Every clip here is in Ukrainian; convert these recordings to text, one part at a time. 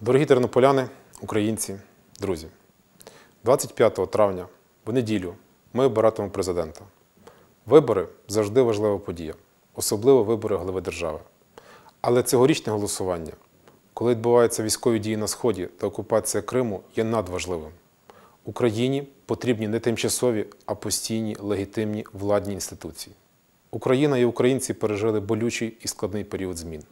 Дорогі тернополяни, українці, друзі, 25 травня, в неділю, ми обиратимемо президента. Вибори завжди важлива подія, особливо вибори голови держави. Але цьогорічне голосування, коли відбуваються військові дії на Сході та окупація Криму, є надважливим. Україні потрібні не тимчасові, а постійні легітимні владні інституції. Україна і українці пережили болючий і складний період змін.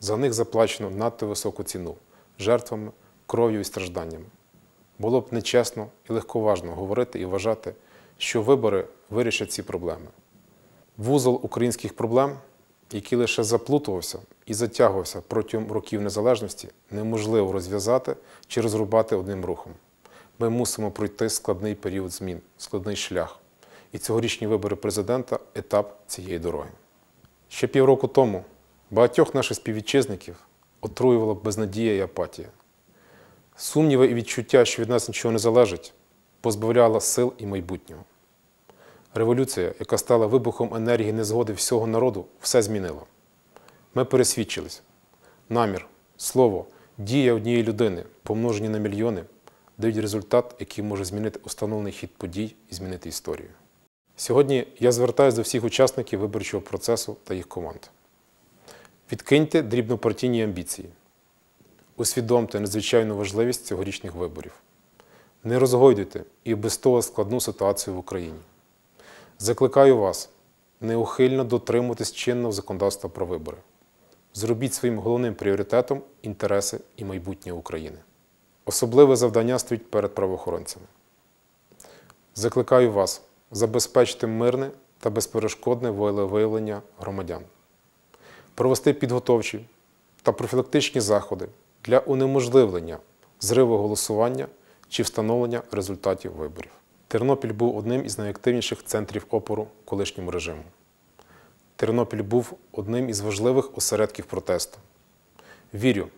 За них заплачено надто високу ціну жертвами, кров'ю і стражданнями. Було б нечесно і легковажно говорити і вважати, що вибори вирішать ці проблеми. Вузол українських проблем, який лише заплутувався і затягувався протягом років незалежності, неможливо розв'язати чи розрубати одним рухом. Ми мусимо пройти складний період змін, складний шлях. І цьогорічні вибори президента етап цієї дороги. Ще півроку тому багатьох наших співвітчизників отруювала безнадія і апатія. Сумніви і відчуття, що від нас нічого не залежить, позбавляла сил і майбутнього. Революція, яка стала вибухом енергії незгоди всього народу, все змінила. Ми пересвідчились. Намір, слово, дія однієї людини, помножені на мільйони, дають результат, який може змінити установлений хід подій і змінити історію. Сьогодні я звертаюся до всіх учасників виборчого процесу та їх команд. Відкиньте дрібнопартійні амбіції. Усвідомте надзвичайну важливість цьогорічних виборів. Не розгойдуйте і без того складну ситуацію в Україні. Закликаю вас неухильно дотримуватись чинного законодавства про вибори. Зробіть своїм головним пріоритетом інтереси і майбутнє України. Особливе завдання стоїть перед правоохоронцями. Закликаю вас забезпечити мирне та безперешкодне волевиявлення громадян, провести підготовчі та профілактичні заходи для унеможливлення зриву голосування чи встановлення результатів виборів. Тернопіль був одним із найактивніших центрів опору колишньому режиму. Тернопіль був одним із важливих осередків протесту. Вірю,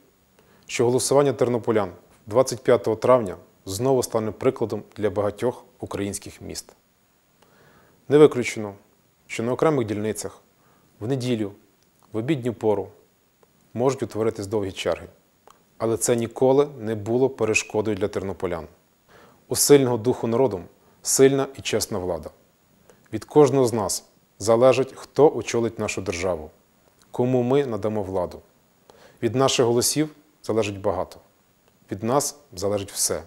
що голосування тернополян 25 травня знову стане прикладом для багатьох українських міст. Не виключено, що на окремих дільницях в неділю, в обідню пору можуть утворитись довгі черги, але це ніколи не було перешкодою для тернополян. У сильного духу народом сильна і чесна влада. Від кожного з нас залежить, хто очолить нашу державу, кому ми надамо владу. Від наших голосів залежить багато. Від нас залежить все.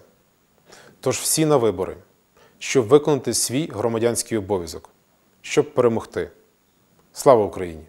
Тож всі на вибори, щоб виконати свій громадянський обов'язок, щоб перемогти. Слава Україні!